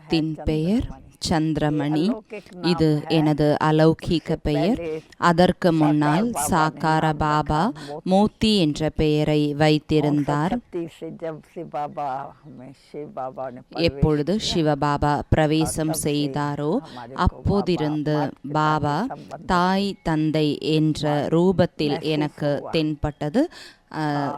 புத்தகத்தின் பெயர் சந்திரமணி. இது எனது அலௌகீக பெயர். அதற்கு முன்னால் சாக்கார பாபா மூர்த்தி என்ற பெயரை வைத்திருந்தார். எப்பொழுது சிவபாபா பிரவேசம் செய்தாரோ அப்போதிருந்து பாபா தாய் தந்தை என்ற ரூபத்தில் எனக்கு தென்பட்டது.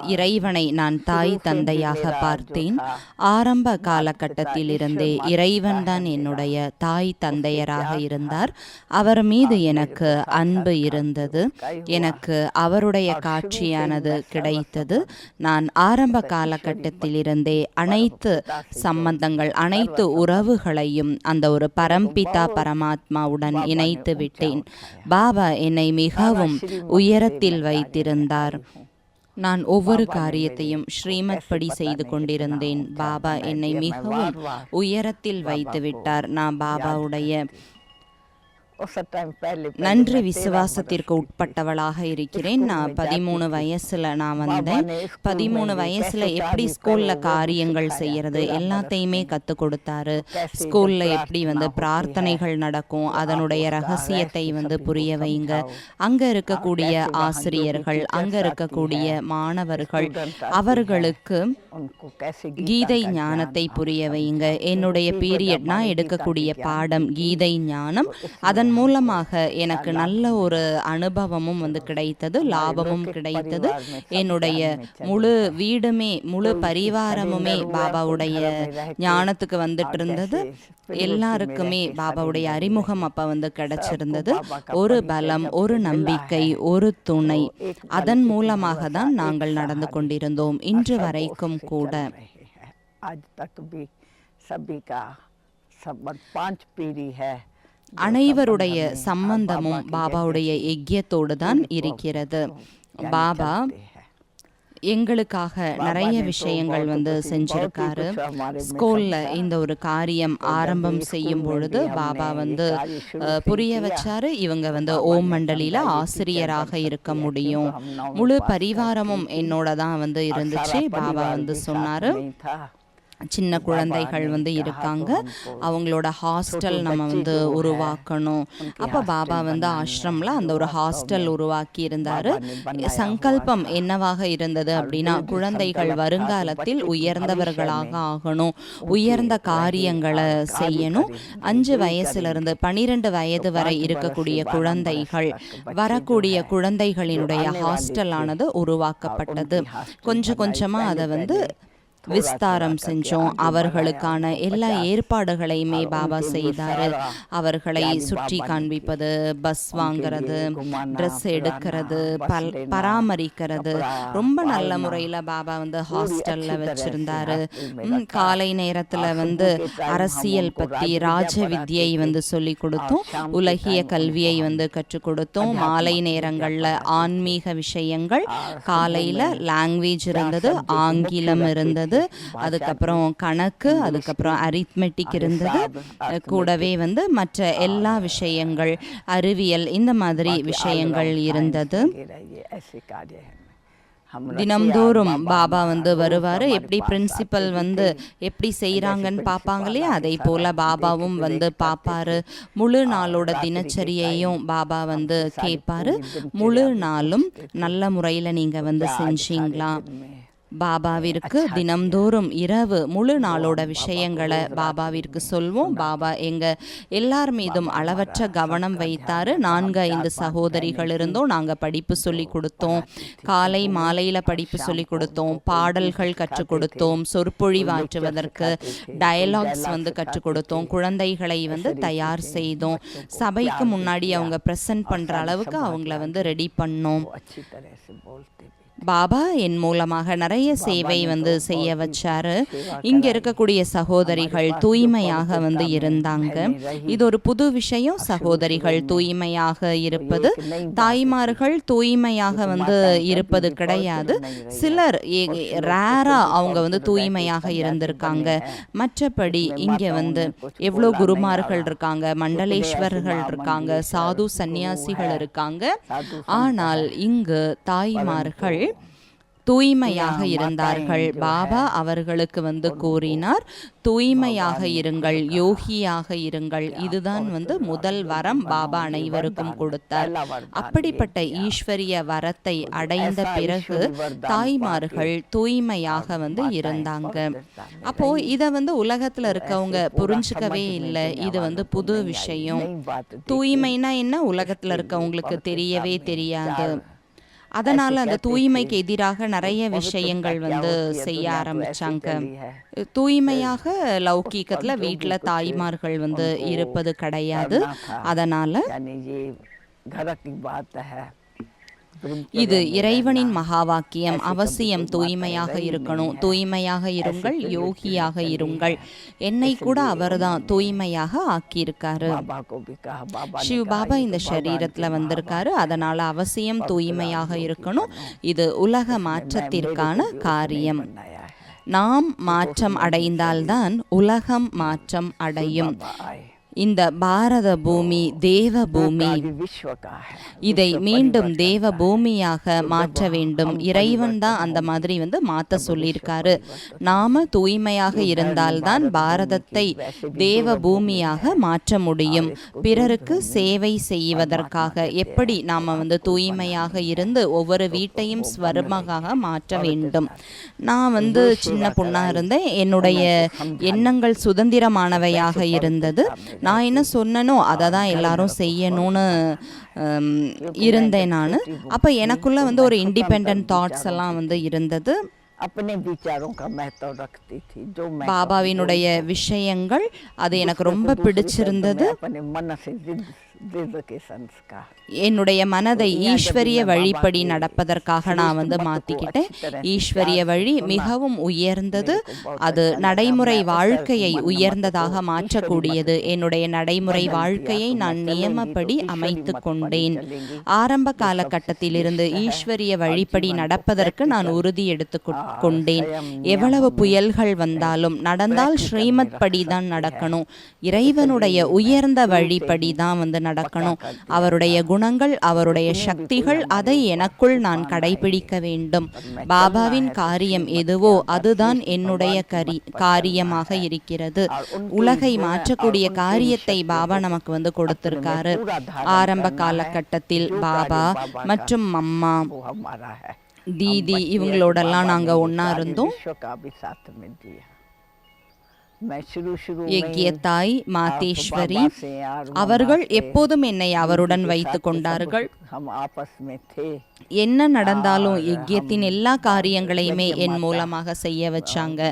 இறைவனை நான் தாய் தந்தையாக பார்த்தேன். ஆரம்ப காலகட்டத்திலிருந்தே இறைவன் தான் என்னுடைய தாய் தந்தையராக இருந்தார். அவர் மீது எனக்கு அன்பு இருந்தது. எனக்கு அவருடைய காட்சியானது கிடைத்தது. நான் ஆரம்ப காலகட்டத்திலிருந்தே அனைத்து சம்பந்தங்கள் அனைத்து உறவுகளையும் அந்த ஒரு பரம்பிதா பரமாத்மாவுடன் இணைத்து விட்டேன் பாபா என்னை மிகவும் உயரத்தில் வைத்திருந்தார். நான் ஒவ்வொரு காரியத்தையும் ஸ்ரீமத் படி செய்து கொண்டிருந்தேன். பாபா என்னை மிகவும் உயரத்தில் வைத்து விட்டார் நான் பாபாவுடைய நன்றி விசுவாசத்திற்கு உட்பட்டவளாக இருக்கிறேன். நான் பதிமூணு வயசுல நான் வந்தேன். பதிமூணு வயசுல எப்படி ஸ்கூல்ல காரியங்கள் செய்யறது? எல்லாத்தையுமே கற்றுக் கொடுத்தாரு. ஸ்கூலில் எப்படி வந்து பிரார்த்தனைகள் நடக்கும் அதனுடைய ரகசியத்தை வந்து புரிய வைங்க. அங்கே இருக்கக்கூடிய ஆசிரியர்கள் அங்க இருக்கக்கூடிய மாணவர்கள் அவர்களுக்கு கீதை ஞானத்தை புரிய வைங்க. என்னுடைய பீரியட்னா எடுக்கக்கூடிய பாடம் கீதை ஞானம். அதன் மூலமாக எனக்கு நல்ல ஒரு அனுபவமும் வந்து கிடைத்தது லாபமும் கிடைத்தது என்னுடைய முழு வீடுமே முழு பரிவாரமுமே பாபாவுடைய ஞானத்துக்கு வந்துட்டு இருந்தது எல்லாருக்குமே பாபாவுடைய அறிமுகம் அப்ப வந்து கிடைச்சிருந்தது ஒரு பலம் ஒரு நம்பிக்கை ஒரு துணை அதன் மூலமாக தான் நாங்கள் நடந்து கொண்டிருந்தோம் இன்று வரைக்கும் கூட रहे हैं आज तक भी सभी का संबंध पांच पीढ़ी है அனைவருடைய சம்பந்தமும் பாபாவுடைய எக்யத்தோடு தான் இருக்கிறது. பாபா எங்களுக்காக நிறைய விஷயங்கள் வந்து செஞ்சிருக்காரு. ஸ்கூல்ல இந்த ஒரு காரியம் ஆரம்பம் செய்யும் பொழுது பாபா வந்து புரிய வச்சாரு. இவங்க வந்து ஓம் மண்டலியில ஆசிரியராக இருக்க முடியும். முழு பரிவாரமும் என்னோட தான் வந்து இருந்துச்சு. பாபா வந்து சொன்னாரு. சின்ன குழந்தைகள் வந்து இருக்காங்க. அவங்களோட ஹாஸ்டல் நம்ம வந்து உருவாக்கணும். அப்ப பாபா வந்து ஆசிரம்ல அந்த ஒரு ஹாஸ்டல் உருவாக்கி இருந்தாரு சங்கல்பம் என்னவாக இருந்தது அப்படின்னா குழந்தைகள் வருங்காலத்தில் உயர்ந்தவர்களாக ஆகணும். உயர்ந்த காரியங்களை செய்யணும். அஞ்சு வயசுல இருந்து பனிரெண்டு வயது வரை இருக்கக்கூடிய குழந்தைகள் வரக்கூடிய குழந்தைகளினுடைய ஹாஸ்டல் ஆனது உருவாக்கப்பட்டது. கொஞ்சம் கொஞ்சமா அதை வந்து விஸ்தாரம் செஞ்சோம் அவர்களுக்கான எல்லா ஏற்பாடுகளையுமே பாபா செய்தாரு. அவர்களை சுற்றி காண்பிப்பது பஸ் வாங்குறது ட்ரெஸ் எடுக்கிறது பல் பராமரிக்கிறது. ரொம்ப நல்ல முறையில பாபா வந்து ஹாஸ்டல்ல வச்சிருந்தாரு. காலை நேரத்துல வந்து அரசியல் பத்தி ராஜ வித்யை வந்து சொல்லி கொடுத்தோம். உலகிய கல்வியை வந்து கற்றுக் கொடுத்தோம். மாலை நேரங்கள்ல ஆன்மீக விஷயங்கள். காலையில லாங்குவேஜ் இருந்தது ஆங்கிலம் இருந்தது. இருந்தது. அதுக்கப்புறம் கணக்கு அதுக்கப்புறம் அரித்மெட்டிக் இருந்தது. கூடவே வந்து மற்ற எல்லா விஷயங்கள் அறிவியல் இந்த மாதிரி விஷயங்கள் இருந்தது. தினம்தோறும் பாபா வந்து வருவார். எப்படி பிரின்சிபல் வந்து எப்படி செய்யறாங்கன்னு பார்ப்பாங்களே இல்லையா அதே போல் பாபாவும் வந்து பார்ப்பாரு முழு நாளோட தினச்சரியையும் பாபா வந்து கேட்பாரு. முழு நாளும் நல்ல முறையில நீங்க வந்து செஞ்சீங்களா? பாபாவிற்கு தினம்தோறும் இரவு முழு நாளோட விஷயங்களை பாபாவிற்கு சொல்வோம். பாபா எங்க எல்லார் மீதும் அளவற்ற கவனம் வைத்தாரு. நான்கு ஐந்து சகோதரிகள் இருந்தோம் நாங்க படிப்பு சொல்லி கொடுத்தோம். காலை மாலையில படிப்பு சொல்லி கொடுத்தோம். பாடல்கள் கற்றுக் கொடுத்தோம். சொற்பொழிவாற்றுவதற்கு டயலாக்ஸ் வந்து கற்றுக் கொடுத்தோம். குழந்தைகளை வந்து தயார் செய்தோம். சபைக்கு முன்னாடி அவங்க பிரசன்ட் பண்ற அளவுக்கு அவங்கள வந்து ரெடி பண்ணோம். பாபா என் மூலமாக நிறைய சேவை வந்து செய்ய வச்சாரு. இங்கே இருக்கக்கூடிய சகோதரிகள் தூய்மையாக வந்து இருந்தாங்க. இது ஒரு புது விஷயம். சகோதரிகள் தூய்மையாக இருப்பது. தாய்மார்கள் தூய்மையாக வந்து இருப்பது கிடையாது. சிலர் ரேரா அவங்க வந்து தூய்மையாக இருந்திருக்காங்க. மற்றபடி இங்கே வந்து எவ்வளோ குருமார்கள் இருக்காங்க. மண்டலேஸ்வரர்கள் இருக்காங்க. சாது சந்நியாசிகள் இருக்காங்க. ஆனால் இங்கு தாய்மார்கள் தூய்மையாக இருந்தார்கள். பாபா அவர்களுக்கு வந்து கூறினார் தூய்மையாக இருங்கள் யோகியாக இருங்கள். இதுதான் வந்து முதல் வரம் பாபா அனைவருக்கும் கொடுத்தார். அப்படிப்பட்ட ஈஸ்வரிய வரத்தை அடைந்த பிறகு தாய்மார்கள் தூய்மையாக வந்து இருந்தாங்க. அப்போ இதை வந்து உலகத்துல இருக்கவங்க புரிஞ்சுக்கவே இல்லை. இது வந்து புது விஷயம். தூய்மைனா என்ன? உலகத்துல இருக்கவங்களுக்கு தெரியவே தெரியாது. அதனால அந்த தூய்மைக்கு எதிராக நிறைய விஷயங்கள் வந்து செய்ய ஆரம்பிச்சாங்க. தூய்மையாக லௌகீகத்துல வீட்ல தாய்மார்கள் வந்து இருப்பது கிடையாது. அதனால இது இறைவனின் மகாவாக்கியம். அவசியம் தூய்மையாக இருக்கணும். தூய்மையாக இருங்கள் யோகியாக இருங்கள். என்னை கூட அவர்தான் தூய்மையாக ஆக்கியிருக்காரு. ஷிவ் பாபா இந்த சரீரத்தில் வந்திருக்காரு. அதனால் அவசியம் தூய்மையாக இருக்கணும். இது உலக மாற்றத்திற்கான காரியம். நாம் மாற்றம் அடைந்தால்தான் உலகம் மாற்றம் அடையும். இந்த பாரத பூமி தேவ பூமி இதை மீண்டும் தேவ பூமியாக மாற்ற வேண்டும். இறைவன் தான் அந்த மாதிரி வந்து மாற்ற சொல்லியிருக்காரு. நாம தூய்மையாக இருந்தால்தான் பாரதத்தை தேவ பூமியாக மாற்ற முடியும். பிறருக்கு சேவை செய்வதற்காக எப்படி நாம் வந்து தூய்மையாக இருந்து ஒவ்வொரு வீட்டையும் ஸ்வர்மமாக மாற்ற வேண்டும். நான் வந்து சின்ன பொண்ணாக இருந்தேன். என்னுடைய எண்ணங்கள் சுதந்திரமானவையாக இருந்தது. நான் என்ன சொன்னனோ அதை தான் எல்லாரும் செய்யணும்னு இருந்தேன் நான். அப்போ எனக்குள்ளே வந்து ஒரு இண்டிபெண்ட் தாட்ஸ் எல்லாம் வந்து இருந்தது. பாபாவினுடைய விஷயங்கள் அது எனக்கு ரொம்ப பிடிச்சிருந்தது. என்னுடைய மனதை ஈஸ்வரிய வழிப்படி நடப்பதற்காக நான் வந்து மாத்திக்கிட்டேன். ஈஸ்வரிய வழி மிகவும் உயர்ந்தது. அது நடைமுறை வாழ்க்கையை உயர்ந்ததாக மாற்றக்கூடியது. என்னுடைய நடைமுறை வாழ்க்கையை நான் நியமப்படி அமைத்து கொண்டேன். ஆரம்ப காலகட்டத்திலிருந்து ஈஸ்வரிய வழிப்படி நடப்பதற்கு நான் உறுதி எடுத்து கொண்டேன். எவ்வளவு புயல்கள் வந்தாலும் நடந்தால் ஸ்ரீமத் படி தான் நடக்கணும். இறைவனுடைய உயர்ந்த வழிப்படி தான் வந்து நடக்கணும். அவருடைய குணங்கள் அவருடைய சக்திகள் அதை எனக்குள் நான் கடைபிடிக்க வேண்டும். பாபாவின் காரியம் எதுவோ அதுதான் என்னுடைய கரி காரியமாக இருக்கிறது. உலகை மாற்றக்கூடிய காரியத்தை பாபா நமக்கு வந்து கொடுத்திருக்காரு. ஆரம்ப காலகட்டத்தில் பாபா மற்றும் அம்மா தீதி இவங்களோடெல்லாம் நாங்கள் ஒன்றா இருந்தோம். எக்கிய தாய் மாதேஸ்வரி அவர்கள் எப்போதும் என்னை அவருடன் வைத்து கொண்டார்கள். என்ன நடந்தாலும் யஜ்யத்தின் எல்லா காரியங்களையுமே என் மூலமாக செய்ய வச்சாங்க.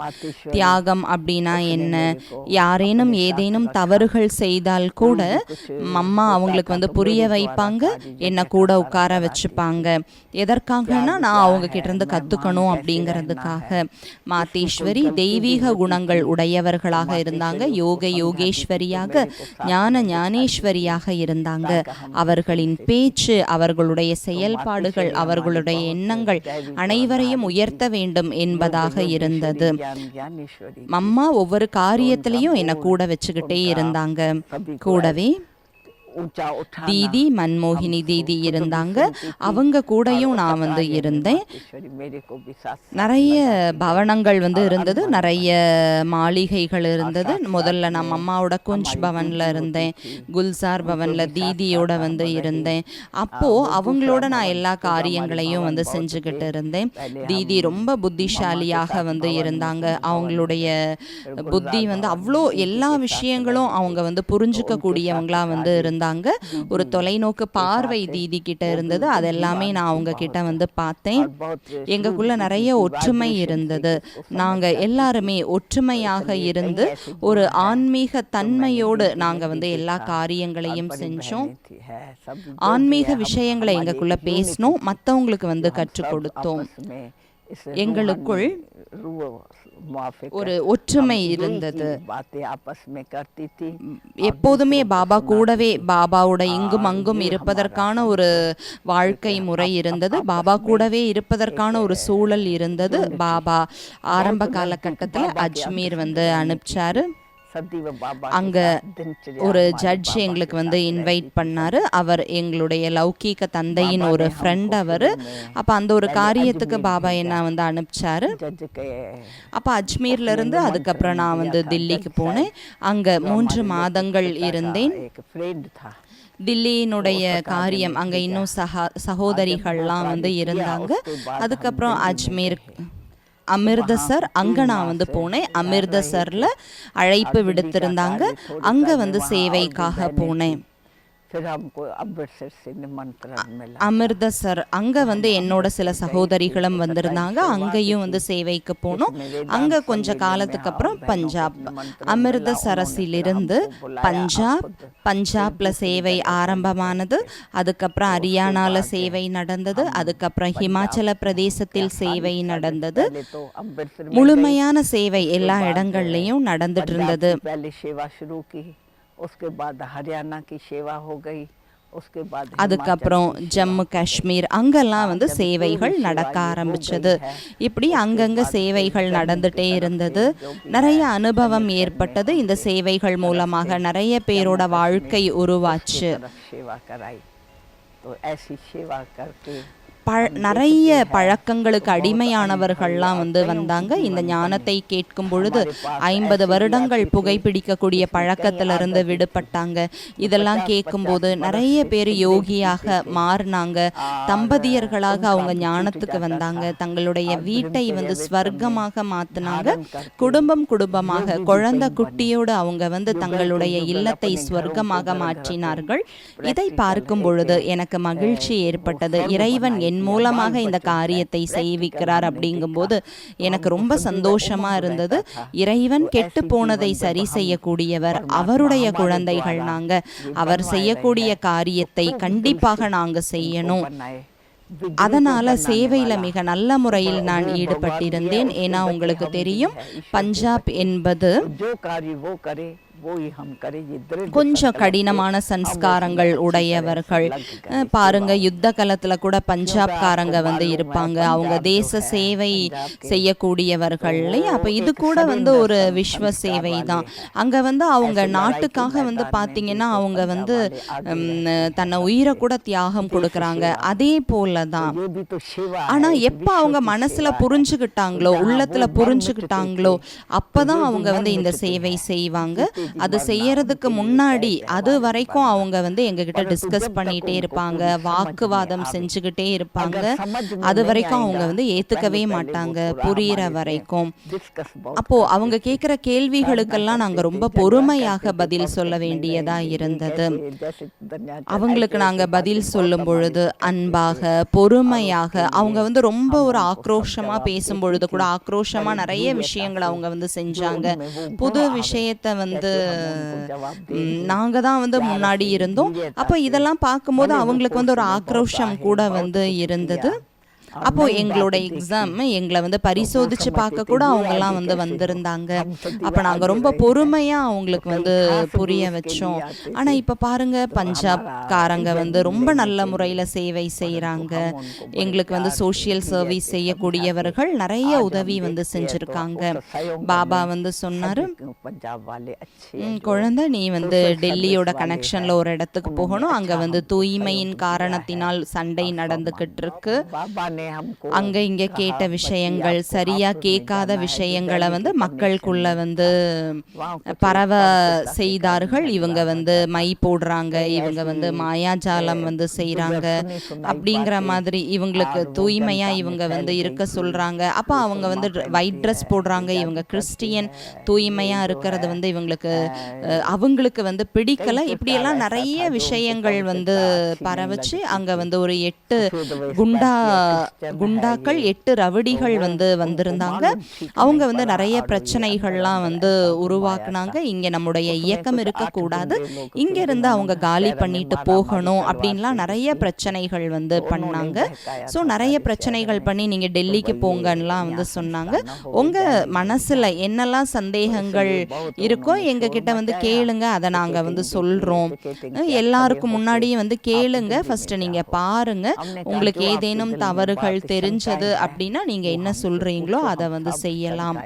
தியாகம் அப்படின்னா என்ன? யாரேனும் ஏதேனும் தவறுகள் செய்தால் கூட அம்மா அவங்களுக்கு வந்து புரிய வைப்பாங்க. என்னை கூட உட்கார வச்சுப்பாங்க. எதற்காகனா நான் அவங்க கிட்டேருந்து கற்றுக்கணும் அப்படிங்கிறதுக்காக. மாத்தேஸ்வரி தெய்வீக குணங்கள் உடையவர்களாக இருந்தாங்க. யோக யோகேஸ்வரியாக ஞான ஞானேஸ்வரியாக இருந்தாங்க. அவர்களின் பேச்சு அவர்களுடைய செயல்பாடுகள் அவர்கள் அவர்களுடைய எண்ணங்கள் அனைவரையும் உயர்த்த வேண்டும் என்பதாக இருந்தது. அம்மா ஒவ்வொரு காரியத்திலையும் என்னை கூட வச்சுக்கிட்டே இருந்தாங்க. கூடவே தீதி மன்மோகினி தீதி இருந்தாங்க. அவங்க கூடயும் நான் வந்து இருந்தேன். நிறைய பவனங்கள் வந்து இருந்தது. நிறைய மாளிகைகள் இருந்தது. முதல்ல நம்ம அம்மாவோட குஞ்ச் பவனில் இருந்தேன். குல்சார் பவனில் தீதியோட வந்து இருந்தேன். அப்போது அவங்களோட நான் எல்லா காரியங்களையும் வந்து செஞ்சுக்கிட்டு இருந்தேன். தீதி ரொம்ப புத்திசாலியாக வந்து இருந்தாங்க. அவங்களுடைய புத்தி வந்து அவ்வளோ எல்லா விஷயங்களும் அவங்க வந்து புரிஞ்சுக்கக்கூடியவங்களாக வந்து இருந்தாங்க வந்தாங்க ஒரு தொலைநோக்கு பார்வை தீதி கிட்ட இருந்தது அதெல்லாமே நான் அவங்க கிட்ட வந்து பார்த்தேன் எங்களுக்குள்ள நிறைய ஒற்றுமை இருந்தது நாங்க எல்லாருமே ஒற்றுமையாக இருந்து ஒரு ஆன்மீக தன்மையோடு நாங்க வந்து எல்லா காரியங்களையும் செஞ்சோம் ஆன்மீக விஷயங்களை எங்களுக்குள்ள பேசினோம் மற்றவங்களுக்கு வந்து கற்றுக் கொடுத்தோம் எங்களுக்குள் ஒரு ஒற்றுமை இருந்தது. எப்போதுமே பாபா கூடவே பாபாவோட இங்கும் அங்கும் இருப்பதற்கான ஒரு வாழ்க்கை முறை இருந்தது. பாபா கூடவே இருப்பதற்கான ஒரு சூழல் இருந்தது. பாபா ஆரம்ப காலகட்டத்தில் அஜ்மீர் வந்து அனுப்பிச்சாரு. அங்கே ஒரு ஜட்ஜ் எங்களுக்கு வந்து இன்வைட் பண்ணார். அவர் எங்களுடைய லௌகீக தந்தையின் ஒரு ஃப்ரெண்ட் அவர். அப்போ அந்த ஒரு காரியத்துக்கு பாபா என்ன வந்து அனுப்பிச்சாரு. அப்போ அஜ்மீர்லேருந்து அதுக்கப்புறம் நான் வந்து தில்லிக்கு போனேன். அங்கே மூன்று மாதங்கள் இருந்தேன். தில்லியினுடைய காரியம் அங்கே இன்னும் சகா சகோதரிகள்லாம் வந்து இருந்தாங்க. அதுக்கப்புறம் அஜ்மீர் அமிர்தசர் அங்கே நான் வந்து போனேன். அமிர்தசரில் அழைப்பு விடுத்திருந்தாங்க. அங்கே வந்து சேவைக்காக போனேன். அமிர்தசர் அங்கே வந்து என்னோட சில சகோதரிகளும் வந்திருந்தாங்க. அங்கேயும் வந்து சேவைக்கு போனோம். அங்கே கொஞ்ச காலத்துக்கு அப்புறம் பஞ்சாப் அமிர்தசரஸிலிருந்து பஞ்சாப் பஞ்சாப்ல சேவை ஆரம்பமானது. அதுக்கப்புறம் ஹரியானால சேவை நடந்தது. அதுக்கப்புறம் ஹிமாச்சல பிரதேசத்தில் சேவை நடந்தது. முழுமையான சேவை எல்லா இடங்கள்லையும் நடந்துட்டு இருந்தது. அதுக்கப்புறம் ஜம்மு காஷ்மீர் அங்கெல்லாம் வந்து சேவைகள் நடக்க ஆரம்பிச்சது. இப்படி அங்கங்கே சேவைகள் நடந்துகிட்டே இருந்தது. நிறைய அனுபவம் ஏற்பட்டது. இந்த சேவைகள் மூலமாக நிறைய பேரோட வாழ்க்கை உருவாச்சு. ப நிறைய பழக்கங்களுக்கு அடிமையானவர்கள்லாம் வந்து வந்தாங்க. இந்த ஞானத்தை கேட்கும் பொழுது ஐம்பது வருடங்கள் புகைப்பிடிக்கக்கூடிய பழக்கத்திலிருந்து விடுபட்டாங்க. இதெல்லாம் கேட்கும்போது நிறைய பேர் யோகியாக மாறினாங்க. தம்பதியர்களாக அவங்க ஞானத்துக்கு வந்தாங்க. தங்களுடைய வீட்டை வந்து ஸ்வர்க்கமாக மாற்றினாங்க குடும்பம் குடும்பமாக குழந்தை குட்டியோடு அவங்க வந்து தங்களுடைய இல்லத்தை ஸ்வர்க்கமாக மாற்றினார்கள். இதை பார்க்கும் பொழுது எனக்கு மகிழ்ச்சி ஏற்பட்டது. இறைவன் என்ன என் மூலமாக இந்த காரியத்தை செய்விக்கிறார் அப்படிங்கும்போது எனக்கு ரொம்ப சந்தோஷமா இருந்தது. இறைவன் கெட்டு போனதை சரி செய்யக்கூடியவர் அவருடைய குழந்தைகள் நாங்க. அவர் செய்யக்கூடிய காரியத்தை கண்டிப்பாக நாங்க செய்யணும். அதனால சேவையில மிக நல்ல முறையில் நான் ஈடுபட்டிருந்தேன். ஏன்னா உங்களுக்கு தெரியும் பஞ்சாப் என்பது கொஞ்சம் கடினமான சன்ஸ்காரங்கள் உடையவர்கள் பாருங்க யுத்த காலத்துல கூட பஞ்சாப்காரங்க வந்து இருப்பாங்க. அவங்க தேச சேவை செய்யக்கூடியவர்கள். இல்லையா? அப்போ இது கூட வந்து ஒரு விஸ்வ சேவை தான். அங்க வந்து அவங்க நாட்டுக்காக வந்து பாத்தீங்கன்னா அவங்க வந்து தன்னை உயிரை கூட தியாகம் கொடுக்கறாங்க. அதே போல தான். ஆனா எப்ப அவங்க மனசுல புரிஞ்சுக்கிட்டாங்களோ உள்ளத்துல புரிஞ்சுக்கிட்டாங்களோ அப்பதான் அவங்க வந்து இந்த சேவை செய்வாங்க. அது செய்யறதுக்கு முன்னாடி அது வரைக்கும் அவங்க வந்து எங்ககிட்ட டிஸ்கஸ் பண்ணிட்டே இருப்பாங்க வாக்குவாதம் செஞ்சுக்கிட்டே இருப்பாங்க. அது வரைக்கும் அவங்க வந்து ஏத்துக்கவே மாட்டாங்க புரியிற வரைக்கும். அப்போ அவங்க கேக்குற கேள்விகளுக்கெல்லாம் நாங்க ரொம்ப பொறுமையாக பதில் சொல்ல வேண்டியதா இருந்தது. அவங்களுக்கு நாங்க பதில் சொல்லும் பொழுது அன்பாக பொறுமையாக அவங்க வந்து ரொம்ப ஒரு ஆக்ரோஷமா பேசும் பொழுது கூட ஆக்ரோஷமா நிறைய விஷயங்களை அவங்க வந்து செஞ்சாங்க. புது விஷயத்தை வந்து ம், நாங்க தான் வந்து முன்னாடி இருந்தோம். அப்போ இதெல்லாம் பார்க்கும்போது அவங்களுக்கு வந்து ஒரு ஆக்ரோஷம் கூட வந்து இருந்தது. அப்போ எங்களோட எக்ஸாம் எங்களை வந்து பரிசோதிச்சு பார்க்க கூட அவங்கெல்லாம் வந்து வந்திருந்தாங்க. அப்போ நாங்க ரொம்ப பொறுமையா அவங்களுக்கு வந்து புரிய வச்சோம். ஆனா இப்போ பாருங்க பஞ்சாப் காரங்க வந்து ரொம்ப நல்ல முறையில சேவை செய்யறாங்க எங்களுக்கு வந்து சோஷியல் சர்வீஸ் செய்யக்கூடியவர்கள் நிறைய உதவி வந்து செஞ்சிருக்காங்க. பாபா வந்து சொன்னார் குழந்தை நீ வந்து டெல்லியோட கனெக்ஷன்ல ஒரு இடத்துக்கு போகணும். அங்க வந்து தூய்மையின் காரணத்தினால் சண்டை நடந்துகிட்டு இருக்கு. அங்க இங்க கேட்ட விஷயங்கள் சரியா கேட்காத விஷயங்களை வந்து மக்களுக்குள்ள வந்து பரவ செய்தார்கள் இவங்க வந்து மை போடுறாங்க இவங்க வந்து மாயாஜாலம் வந்து செய்றாங்க அப்படிங்கிற மாதிரி இவங்களுக்கு தூய்மையா இவங்க வந்து இருக்க சொல்றாங்க அப்ப அவங்க வந்து ஒயிட் ட்ரெஸ் போடுறாங்க இவங்க கிறிஸ்டியன் தூய்மையா இருக்கிறது வந்து இவங்களுக்கு அவங்களுக்கு வந்து பிடிக்கல இப்படியெல்லாம் நிறைய விஷயங்கள் வந்து பரவச்சு அங்க வந்து ஒரு எட்டு குண்டா குண்டாக்கள் எட்டு ரவுடிகள் வந்து வந்திருந்தாங்க. அவங்க வந்து நிறைய பிரச்சனைகள்லாம் வந்து உருவாக்குனாங்க. இங்க நம்முடைய இயக்கம் இருக்கக்கூடாது இங்க இருந்து அவங்க காலி பண்ணிட்டு போகணும் அப்படின்லாம் நிறைய பிரச்சனைகள் வந்து பண்ணாங்க. ஸோ நிறைய பிரச்சனைகள் பண்ணி நீங்க டெல்லிக்கு போங்கன்னுலாம் வந்து சொன்னாங்க. உங்க மனசுல என்னெல்லாம் சந்தேகங்கள் இருக்கோ எங்க கிட்ட வந்து கேளுங்க. அதை நாங்க வந்து சொல்றோம். எல்லாருக்கும் முன்னாடியும் வந்து கேளுங்க. ஃபர்ஸ்ட் நீங்க பாருங்க. உங்களுக்கு ஏதேனும் தகவல்கள் தெரிஞ்சது அப்படின்னா நீங்கள் என்ன சொல்கிறீங்களோ அதை வந்து செய்யலாம்.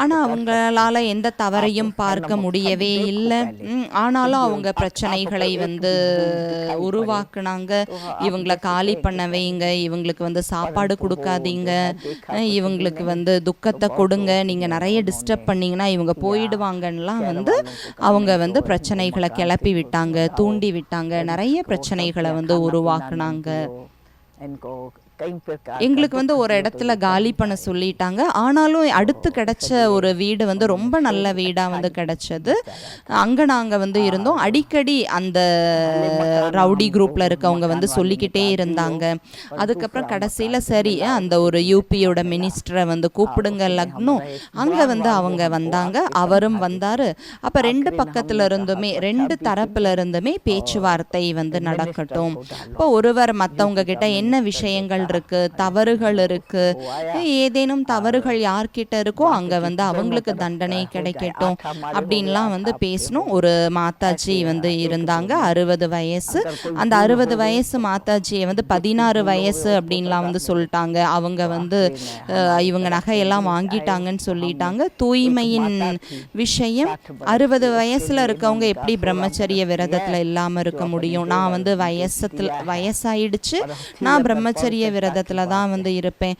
ஆனால் அவங்களால எந்த தவறையும் பார்க்க முடியவே இல்லை. ஆனாலும் அவங்க பிரச்சனைகளை வந்து உருவாக்குனாங்க. இவங்கள காலி பண்ண வைங்க. இவங்களுக்கு வந்து சாப்பாடு கொடுக்காதீங்க. இவங்களுக்கு வந்து துக்கத்தை கொடுங்க. நீங்கள் நிறைய டிஸ்டர்ப் பண்ணிங்கன்னா இவங்க போயிடுவாங்கலாம் வந்து அவங்க வந்து பிரச்சனைகளை கிளப்பி விட்டாங்க தூண்டி விட்டாங்க. நிறைய பிரச்சனைகளை வந்து உருவாக்குனாங்க. எங்களுக்கு வந்து ஒரு இடத்துல காலி பண்ண சொல்லிட்டாங்க. ஆனாலும் அடுத்து கிடைச்ச ஒரு வீடு வந்து ரொம்ப நல்ல வீடா வந்து கிடைச்சது. அங்க நாங்க வந்து இருந்தோம். அடிக்கடி அந்த ரவுடி குரூப்ல இருக்கவங்க வந்து சொல்லிக்கிட்டே இருந்தாங்க. அதுக்கப்புறம் கடைசியில சரி அந்த ஒரு யூபியோட மினிஸ்டரை வந்து கூப்பிடுங்க லக்னோ. அங்க வந்து அவங்க வந்தாங்க. அவரும் வந்தாரு. அப்ப ரெண்டு பக்கத்துல இருந்துமே ரெண்டு தரப்புல இருந்துமே பேச்சுவார்த்தை வந்து நடக்கட்டும். இப்போ ஒருவர் மத்தவங்க கிட்ட என்ன விஷயங்கள் இருக்கு தவறுகள் இருக்கு. ஏதேனும் தவறுகள் யார்கிட்ட இருக்கோ அங்க வந்து அவங்களுக்கு தண்டனை கிடைக்கட்டும் அப்படின்லாம் வந்து பேசணும். ஒரு மாதாஜி வந்து இருந்தாங்க அறுபது வயசு. அந்த அறுபது வயசு மாதாஜியை வந்து பதினாறு வயசு அப்படின்லாம் வந்து சொல்லிட்டாங்க. அவங்க வந்து இவங்க நகையெல்லாம் வாங்கிட்டாங்கன்னு சொல்லிட்டாங்க. தூய்மையின் விஷயம் அறுபது வயசுல இருக்கவங்க எப்படி பிரம்மச்சரிய விரதத்துல இல்லாம இருக்க முடியும்? நான் வந்து வயசத்துல வயசாயிடுச்சு. நான் பிரம்மச்சரிய விரதத்துல தான் வந்து இருப்பேன்.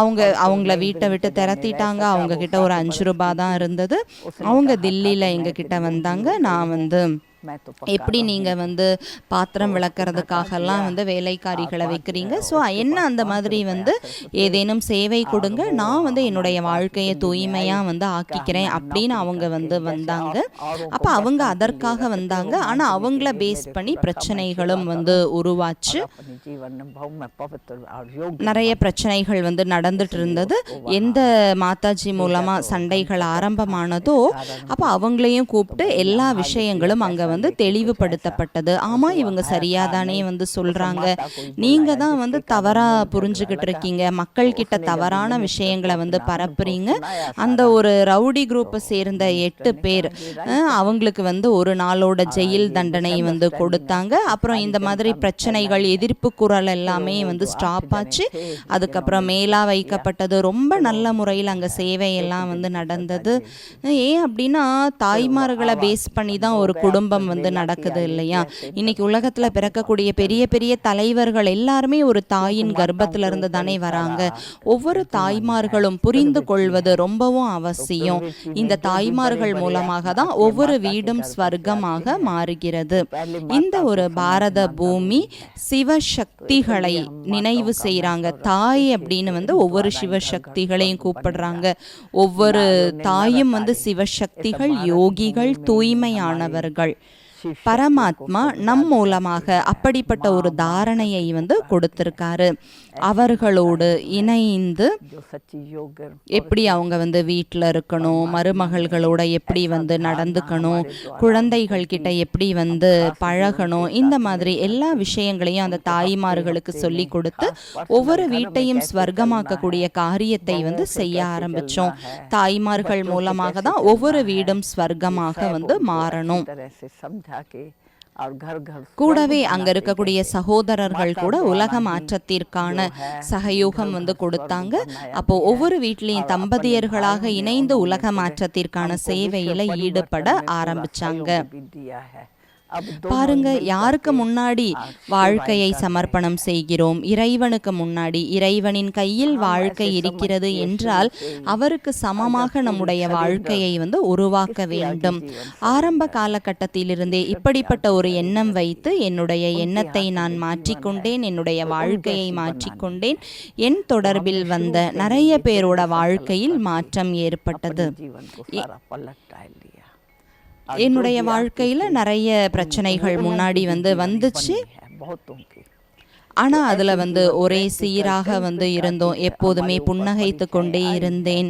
அவங்க அவங்கள வீட்டை விட்டு திரத்திட்டாங்க. அவங்க கிட்ட ஒரு அஞ்சு ரூபாய் தான் இருந்தது. அவங்க தில்லியில எங்க கிட்ட வந்தாங்க. நான் வந்து எப்படி நீங்கள் வந்து பாத்திரம் விளக்குறதுக்காகலாம் வந்து வேலைக்காரிகளை வைக்கிறீங்க ஸோ என்ன அந்த மாதிரி வந்து ஏதேனும் சேவை கொடுங்க நான் வந்து என்னுடைய வாழ்க்கையை தூய்மையாக வந்து ஆக்கிக்கிறேன் அப்படின்னு அவங்க வந்து வந்தாங்க அப்போ அவங்க அதற்காக வந்தாங்க ஆனால் அவங்கள பேஸ் பண்ணி பிரச்சனைகளும் வந்து உருவாச்சு நிறைய பிரச்சனைகள் வந்து நடந்துட்டு இருந்தது எந்த மாதாஜி மூலமாக சண்டைகள் ஆரம்பமானதோ அப்போ அவங்களையும் கூப்பிட்டு எல்லா விஷயங்களும் அங்கே வந்து தெளிவுபடுத்தப்பட்டது. ஆமா இவங்க சரியாதானே வந்து சொல்றாங்க. நீங்க தான் வந்து தவறா புரிஞ்சுக்கிட்டு இருக்கீங்க. மக்கள் கிட்ட தவறான விஷயங்களை வந்து பரப்புறீங்க. அந்த ஒரு ரவுடி குரூப்பை சேர்ந்த எட்டு பேர் அவங்களுக்கு வந்து ஒரு நாளோட ஜெயில் தண்டனை வந்து கொடுத்தாங்க. அப்புறம் இந்த மாதிரி பிரச்சனைகள் எதிர்ப்பு குரல் எல்லாமே வந்து ஸ்டாப் ஆச்சு. அதுக்கப்புறம் மேலா வைக்கப்பட்டது. ரொம்ப நல்ல முறையில் அங்கே சேவை எல்லாம் வந்து நடந்தது. ஏன் அப்படின்னா தாய்மார்களை பேஸ் பண்ணி தான் ஒரு குடும்பம் வந்து நடக்குது இல்லையா? இன்னைக்கு உலகத்துல பிறக்கக்கூடிய பெரிய பெரிய தலைவர்கள் எல்லாருமே ஒரு தாயின் கர்ப்பத்துல இருந்து தானே வராங்க. ஒவ்வொரு தாய்மார்களும் புரிந்து கொள்வது ரொம்பவும் அவசியம். இந்த தாய்மார்கள் மூலமாக தான் ஒவ்வொரு வீடும் ஸ்வர்க்கமாக மாறுகிறது. இந்த ஒரு பாரத பூமி சிவசக்திகளை நினைவு செய்றாங்க. தாய் அப்படின்னு வந்து ஒவ்வொரு சிவசக்திகளையும் கூப்பிடுறாங்க. ஒவ்வொரு தாயும் வந்து சிவசக்திகள் யோகிகள் தூய்மையானவர்கள். பரமாத்மா நம் மூலமாக அப்படிப்பட்ட ஒரு தாரணையை வந்து கொடுத்திருக்காரு. அவர்களோடு இணைந்து எப்படி அவங்க வந்து வீட்டில் இருக்கணும் மருமகள்களோட எப்படி வந்து நடந்துக்கணும் குழந்தைகள் கிட்ட எப்படி வந்து பழகணும் இந்த மாதிரி எல்லா விஷயங்களையும் அந்த தாய்மார்களுக்கு சொல்லி கொடுத்து ஒவ்வொரு வீட்டையும் ஸ்வர்க்கமாக்கக்கூடிய காரியத்தை வந்து செய்ய ஆரம்பிச்சோம். தாய்மார்கள் மூலமாக தான் ஒவ்வொரு வீடும் ஸ்வர்க்கமாக வந்து மாறணும். கூடவே அங்க இருக்கக்கூடிய சகோதரர்கள் கூட உலக மாற்றத்திற்கான சகயோகம் வந்து கொடுத்தாங்க அப்போ ஒவ்வொரு வீட்லயும் தம்பதியர்களாக இணைந்து உலக மாற்றத்திற்கான சேவையில ஈடுபட ஆரம்பிச்சாங்க பாருங்க யாருக்கு முன்னாடி வாழ்க்கையை சமர்ப்பணம் செய்கிறோம்? இறைவனுக்கு முன்னாடி இறைவனின் கையில் வாழ்க்கை இருக்கிறது என்றால் அவருக்கு சமமாக நம்முடைய வாழ்க்கையை வந்து உருவாக்க வேண்டும். ஆரம்ப காலகட்டத்திலிருந்தே இப்படிப்பட்ட ஒரு எண்ணம் வைத்து என்னுடைய எண்ணத்தை நான் மாற்றிக்கொண்டேன் என்னுடைய வாழ்க்கையை மாற்றிக்கொண்டேன். என் தொடர்பில் வந்த நிறைய பேரோட வாழ்க்கையில் மாற்றம் ஏற்பட்டது. என்னுடைய வாழ்க்கையில நிறைய பிரச்சனைகள் முன்னாடி வந்து வந்துச்சு ஆனால் அதில் வந்து ஒரே சீராக வந்து இருந்தோம். எப்போதுமே புன்னகைத்து கொண்டே இருந்தேன்.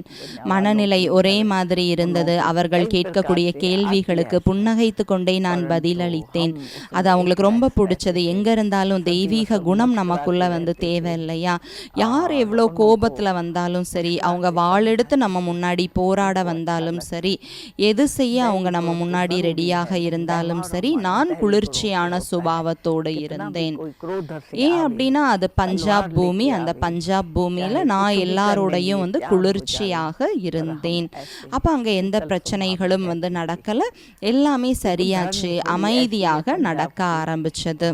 மனநிலை ஒரே மாதிரி இருந்தது. அவர்கள் கேட்கக்கூடிய கேள்விகளுக்கு புன்னகைத்து கொண்டே நான் பதிலளித்தேன். அது அவங்களுக்கு ரொம்ப பிடிச்சது. எங்கே இருந்தாலும் தெய்வீக குணம் நமக்குள்ளே வந்து தேவை இல்லையா யார் எவ்வளோ கோபத்தில் வந்தாலும் சரி அவங்க வாழெடுத்து நம்ம முன்னாடி போராட வந்தாலும் சரி எது செய்ய அவங்க நம்ம முன்னாடி ரெடியாக இருந்தாலும் சரி நான் குளிர்ச்சியான சுபாவத்தோடு இருந்தேன். ஏன் அப்படின்னா அது பஞ்சாப் பூமி அந்த பஞ்சாப் பூமியில நான் எல்லாரோடையும் வந்து குளிர்ச்சியாக இருந்தேன் அப்போ அங்க எந்த பிரச்சனைகளும் வந்து நடக்கலை எல்லாமே சரியாச்சு அமைதியாக நடக்க ஆரம்பிச்சது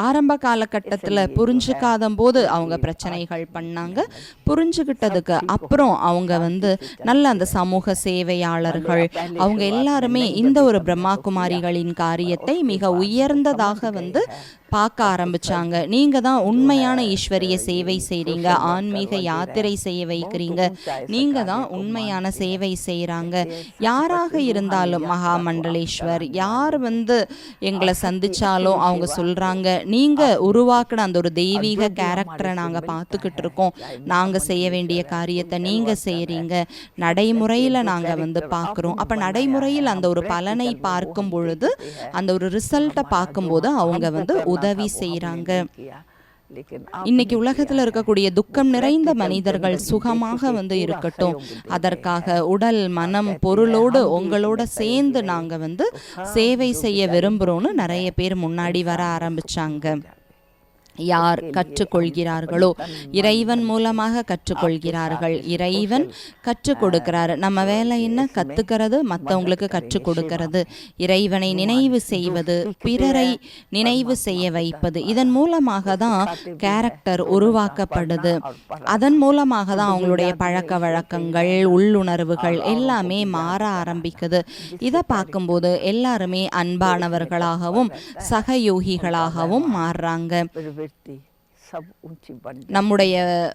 ஆரம்ப காலகட்டத்துல புரிஞ்சுக்காத போது அவங்க பிரச்சனைகள் பண்ணாங்க புரிஞ்சுக்கிட்டதுக்கு அப்புறம் அவங்க வந்து நல்ல அந்த சமூக சேவையாளர்கள் அவங்க எல்லாருமே இந்த ஒரு பிரம்மா குமாரிகளின் காரியத்தை மிக உயர்ந்ததாக வந்து பார்க்க ஆரம்பிச்சாங்க. நீங்க தான் உண்மையான ஈஸ்வரிய சேவை செய்றீங்க ஆன்மீக யாத்திரை செய்ய வைக்கிறீங்க. நீங்க தான் உண்மையான சேவை செய்கிறாங்க யாராக இருந்தாலும் மகா மண்டலேஸ்வர் யார் வந்து எங்களை சந்திச்சாலும் அவங்க சொல்றாங்க. நீங்க உருவாக்குன அந்த ஒரு தெய்வீக கேரக்டரை நாங்க பார்த்துக்கிட்டு இருக்கோம். நாங்க செய்ய வேண்டிய காரியத்தை நீங்க செய்றீங்க. நடைமுறையில நாங்க வந்து பார்க்குறோம். அப்ப நடைமுறையில் அந்த ஒரு பலனை பார்க்கும் பொழுது அந்த ஒரு ரிசல்ட்டை பார்க்கும்போது அவங்க வந்து உதவி செய்கிறாங்க இன்னைக்கு உலகத்துல இருக்கக்கூடிய துக்கம் நிறைந்த மனிதர்கள் சுகமாக வந்து இருக்கட்டும். அதற்காக உடல் மனம் பொருளோடு உங்களோட சேர்ந்து நாங்க வந்து சேவை செய்ய விரும்புறோம்னு நிறைய பேர் முன்னாடி வர ஆரம்பிச்சாங்க. யார் கற்றுக்கொள்கிறார்களோ இறைவன் மூலமாக கற்றுக்கொள்கிறார்கள். இறைவன் கற்றுக் கொடுக்கிறாரு நம்ம வேலை என்ன? கத்துக்கிறது மற்றவங்களுக்கு கற்றுக் கொடுக்கிறது இறைவனை நினைவு செய்வது பிறரை நினைவு செய்ய வைப்பது. இதன் மூலமாக தான் கேரக்டர் உருவாக்கப்படுது. அதன் மூலமாக தான் அவங்களுடைய பழக்க வழக்கங்கள் உள்ளுணர்வுகள் எல்லாமே மாற ஆரம்பிக்குது. இதை பார்க்கும்போது எல்லாருமே அன்பானவர்களாகவும் சகயோகிகளாகவும் மாறுறாங்க. நம்முடைய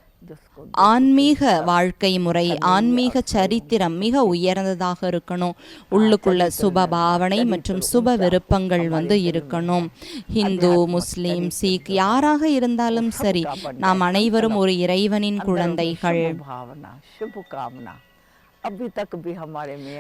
ஆன்மீக வாழ்க்கை முறை ஆன்மீக சரித்திரம் மிக உயர்ந்ததாக இருக்கணும். உள்ளுக்குள்ள சுப பாவனை மற்றும் சுப விருப்பங்கள் வந்து இருக்கணும். ஹிந்து முஸ்லீம் சீக் யாராக இருந்தாலும் சரி. நாம் அனைவரும் ஒரு இறைவனின் குழந்தைகள்.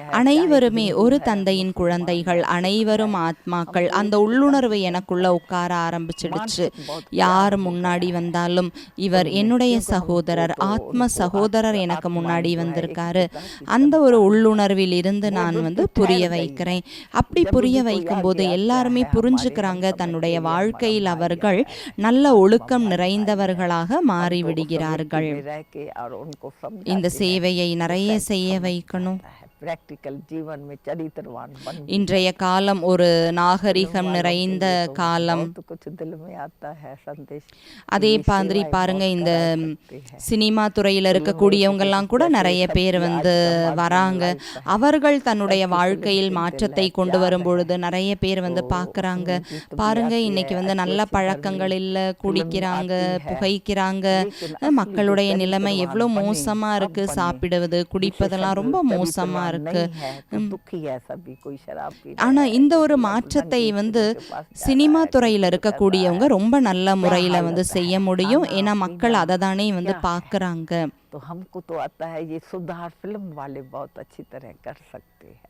அனைவருமே ஒரு தந்தையின் குழந்தைகள் அனைவரும் ஆத்மாக்கள் அந்த உள்ளுணர்வு எனக்குள்ள உட்கார ஆரம்பிச்சிடுச்சு. யார் முன்னாடி வந்தாலும் இவர் என்னுடைய சகோதரர் ஆத்ம சகோதரர் எனக்கு முன்னாடி வந்திருக்காரு. அந்த ஒரு உள்ளுணர்வில் இருந்து நான் வந்து புரிய வைக்கிறேன். அப்படி புரிய வைக்கும்போது எல்லாருமே புரிஞ்சுக்கிறாங்க. தன்னுடைய வாழ்க்கையில் அவர்கள் நல்ல ஒழுக்கம் நிறைந்தவர்களாக மாறிவிடுகிறார்கள். இந்த சேவையை நிறைய செய்ய vehículo இன்றைய காலம் ஒரு நாகரிகம் நிறைந்த காலம். அதே மாதிரி பாருங்க இந்த சினிமா துறையில் இருக்கக்கூடியவங்கெல்லாம் கூட நிறைய பேர் வந்து வராங்க. அவர்கள் தன்னுடைய வாழ்க்கையில் மாற்றத்தை கொண்டு வரும் பொழுது நிறைய பேர் வந்து பார்க்குறாங்க. பாருங்க இன்னைக்கு வந்து நல்ல பழக்கங்கள் இல்லை குடிக்கிறாங்க புகைக்கிறாங்க. மக்களுடைய நிலைமை எவ்வளோ மோசமாக இருக்குது சாப்பிடுவது குடிப்பதெல்லாம் ரொம்ப மோசமாக இருக்கு नहीं है तो दुखी है सभी कोई शराब पी ஆனா இந்த ஒரு மாற்றத்தை வந்து சினிமா துறையில இருக்கக்கூடியவங்க ரொம்ப நல்ல முறையில வந்து செய்ய முடியும் ஏன்னா மக்கள் அதை தானே வந்து பார்க்கறாங்க तो हमको तो आता है ये सुधार फिल्म वाले बहुत अच्छी तरह कर सकते हैं और वो मनुष्य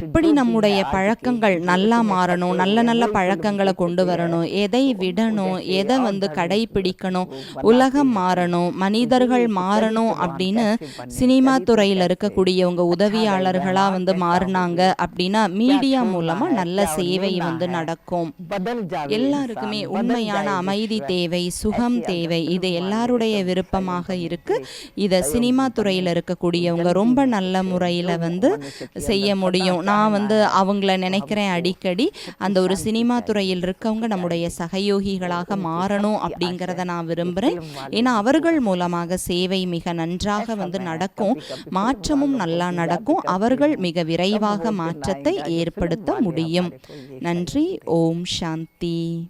எப்படி நம்முடைய பழக்கங்கள் நல்லா மாறணும் நல்ல நல்ல பழக்கங்களை கொண்டு வரணும் எதை விடணும் எதை வந்து கடைபிடிக்கணும் உலகம் மாறணும் மனிதர்கள் மாறணும் அப்படின்னு சினிமா துறையில் இருக்கக்கூடியவங்க உதவியாளர்களாக வந்து மாறினாங்க அப்படின்னா மீடியா மூலமாக நல்ல சேவை வந்து நடக்கும். எல்லாருக்குமே உண்மையான அமைதி தேவை சுகம் தேவை. இது எல்லாருடைய விருப்பமாக இருக்கு. இதை சினிமா துறையில் இருக்கக்கூடியவங்க ரொம்ப நல்ல முறையில் வந்து செய்ய முடியும். நான் வந்து அவங்கள நினைக்கிறேன் அடிக்கடி அந்த ஒரு சினிமா துறையில் இருக்கவங்க நம்முடைய சகயோகிகளாக மாறணும் அப்படிங்கிறத நான் விரும்புகிறேன் ஏன்னா அவர்கள் மூலமாக சேவை மிக நன்றாக வந்து நடக்கும். மாற்றமும் நல்லா நடக்கும். அவர்கள் மிக விரைவாக மாற்றத்தை ஏற்படுத்த முடியும். நன்றி. ஓம் சாந்தி.